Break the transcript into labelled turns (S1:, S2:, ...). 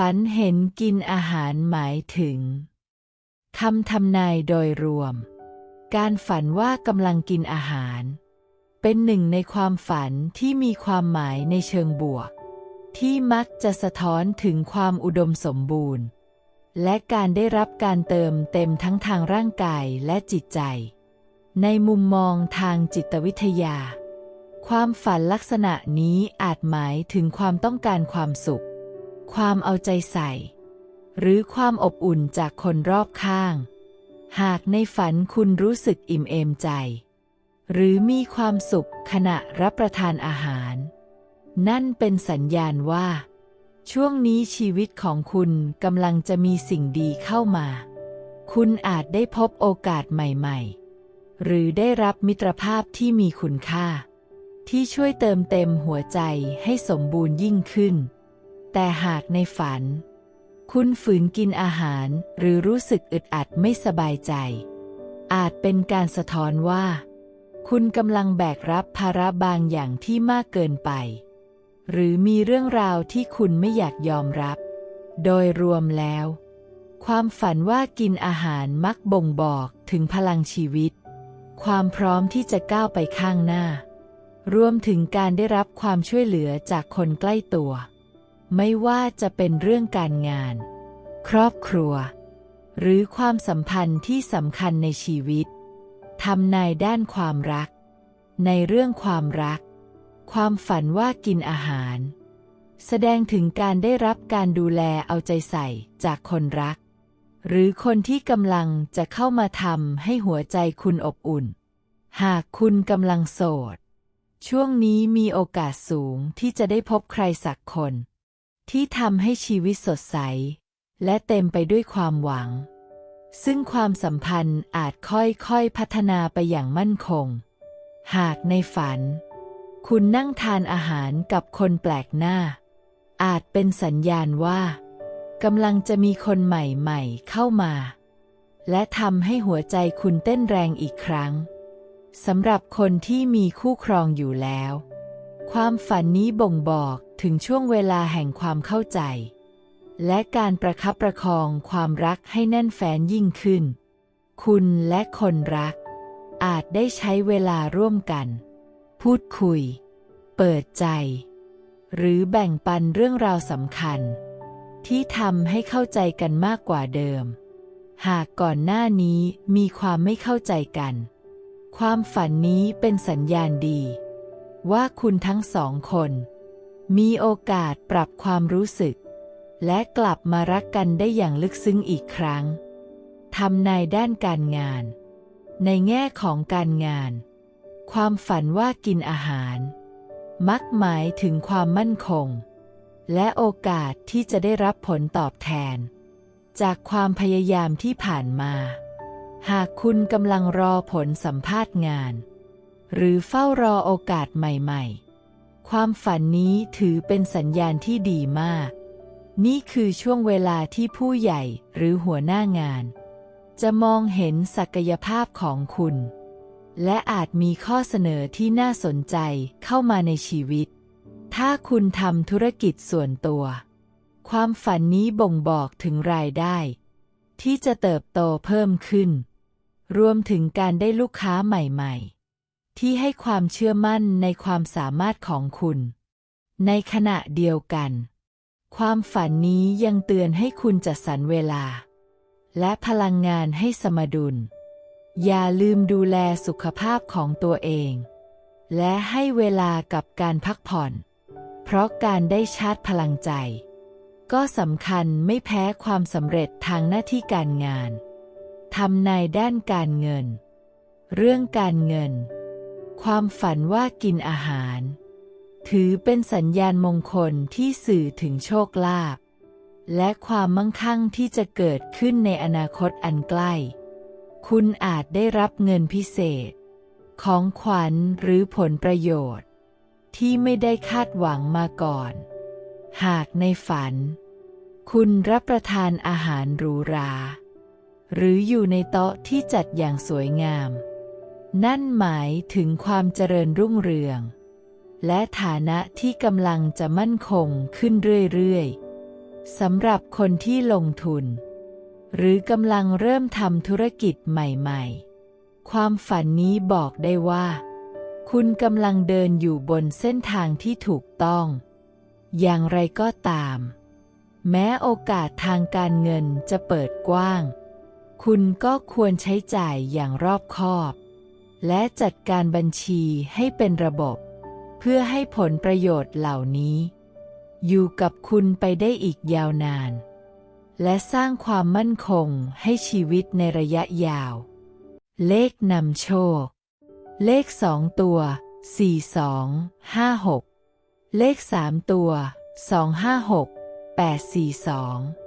S1: ฝันเห็นกินอาหารหมายถึงคำทำนายโดยรวม การฝันว่ากำลังกินอาหาร เป็นหนึ่งในความฝันที่มีความหมายในเชิงบวก ที่มักจะสะท้อนถึงความอุดมสมบูรณ์ และการได้รับการเติมเต็มทั้งทางร่างกายและจิตใจ ในมุมมองทางจิตวิทยา ความฝันลักษณะนี้อาจหมายถึงความต้องการความสุข ความเอาใจใส่ หรือความอบอุ่นจากคนรอบข้าง หากในฝันคุณรู้สึกอิ่มเอมใจ หรือมีความสุขขณะรับประทานอาหาร นั่นเป็นสัญญาณว่า ช่วงนี้ชีวิตของคุณกำลังจะมีสิ่งดีเข้ามา คุณอาจได้พบโอกาสใหม่ๆ หรือได้รับมิตรภาพที่มีคุณค่าที่ช่วยเติมเต็มหัวใจให้สมบูรณ์ยิ่งขึ้น แต่หากในฝัน คุณฝืนกินอาหารหรือรู้สึกอึดอัดไม่สบายใจ อาจเป็นการสะท้อนว่า คุณกำลังแบกรับภาระบางอย่างที่มากเกินไป หรือมีเรื่องราวที่คุณไม่อยากยอมรับ โดยรวมแล้ว ความฝันว่ากินอาหารมักบ่งบอกถึงพลังชีวิต ความพร้อมที่จะก้าวไปข้างหน้ารวมถึงการได้รับความช่วยเหลือจากคนใกล้ตัว ไม่ว่าจะเป็นเรื่องการงาน ครอบครัว หรือความสัมพันธ์ที่สำคัญในชีวิตทำนายด้านความรัก ในเรื่องความรัก ความฝันว่ากินอาหาร แสดงถึงการได้รับการดูแลเอาใจใส่จากคนรัก หรือคนที่กำลังจะเข้ามาทำให้หัวใจคุณอบอุ่น หากคุณกำลังโสด ช่วงนี้มีโอกาสสูงที่จะได้พบใครสักคน ที่ทำให้ชีวิตสดใส และเต็มไปด้วยความหวัง ซึ่งความสัมพันธ์อาจค่อยๆพัฒนาไปอย่างมั่นคง หากในฝัน คุณนั่งทานอาหารกับคนแปลกหน้า อาจเป็นสัญญาณว่ากำลังจะมีคนใหม่ๆเข้ามา และทำให้หัวใจคุณเต้นแรงอีกครั้งสำหรับคนที่มีคู่ครองอยู่แล้ว ความฝันนี้บ่งบอก ถึงช่วงเวลาแห่งความเข้าใจ และการประคับประคองความรักให้แน่นแฟ้นยิ่งขึ้น คุณและคนรัก อาจได้ใช้เวลาร่วมกัน พูดคุย เปิดใจ หรือแบ่งปันเรื่องราวสำคัญ ที่ทำให้เข้าใจกันมากกว่าเดิม หากก่อนหน้านี้มีความไม่เข้าใจกัน ความฝันนี้เป็นสัญญาณดี ว่าคุณทั้งสองคน มีโอกาสปรับความรู้สึก และกลับมารักกันได้อย่างลึกซึ้งอีกครั้งทำในด้านการงาน ในแง่ของการงาน ความฝันว่ากินอาหาร มักหมายถึงความมั่นคง และโอกาสที่จะได้รับผลตอบแทน จากความพยายามที่ผ่านมา หากคุณกำลังรอผลสัมภาษณ์งาน หรือเฝ้ารอโอกาสใหม่ ๆ ความฝันนี้ถือเป็นสัญญาณที่ดีมาก นี่คือช่วงเวลาที่ผู้ใหญ่หรือหัวหน้างาน จะมองเห็นศักยภาพของคุณ และอาจมีข้อเสนอที่น่าสนใจเข้ามาในชีวิต ถ้าคุณทำธุรกิจส่วนตัว ความฝันนี้บ่งบอกถึงรายได้ ที่จะเติบโตเพิ่มขึ้น รวมถึงการได้ลูกค้าใหม่ ๆ ที่ให้ความเชื่อมั่นในความสามารถของคุณ ในขณะเดียวกัน ความฝันนี้ยังเตือนให้คุณจัดสรรเวลา และพลังงานให้สมดุล อย่าลืมดูแลสุขภาพของตัวเอง และให้เวลากับการพักผ่อน เพราะการได้ชาร์จพลังใจ ก็สำคัญไม่แพ้ความสำเร็จทางหน้าที่การงานทำในด้านการเงิน เรื่องการเงิน ความฝันว่ากินอาหาร ถือเป็นสัญญาณมงคลที่สื่อถึงโชคลาภและความมั่งคั่งที่จะเกิดขึ้นในอนาคตอันใกล้ คุณอาจได้รับเงินพิเศษ ของขวัญหรือผลประโยชน์ ที่ไม่ได้คาดหวังมาก่อน หากในฝัน คุณรับประทานอาหารหรูหรา หรืออยู่ในโต๊ะที่จัดอย่างสวยงาม นั่นหมายถึงความเจริญรุ่งเรือง และฐานะที่กำลังจะมั่นคงขึ้นเรื่อยๆสำหรับคนที่ลงทุน หรือกำลังเริ่มทำธุรกิจใหม่ๆ ความฝันนี้บอกได้ว่า คุณกำลังเดินอยู่บนเส้นทางที่ถูกต้อง อย่างไรก็ตาม แม้โอกาสทางการเงินจะเปิดกว้าง คุณก็ควรใช้จ่ายอย่างรอบคอบ และจัดการบัญชีให้เป็นระบบ เพื่อให้ผลประโยชน์เหล่านี้ อยู่กับคุณไปได้อีกยาวนาน และสร้างความมั่นคงให้ชีวิตในระยะยาว เลขนำโชค เลขสองตัว 4 2 5 6 เลขสามตัว 2 5 6 8 4 2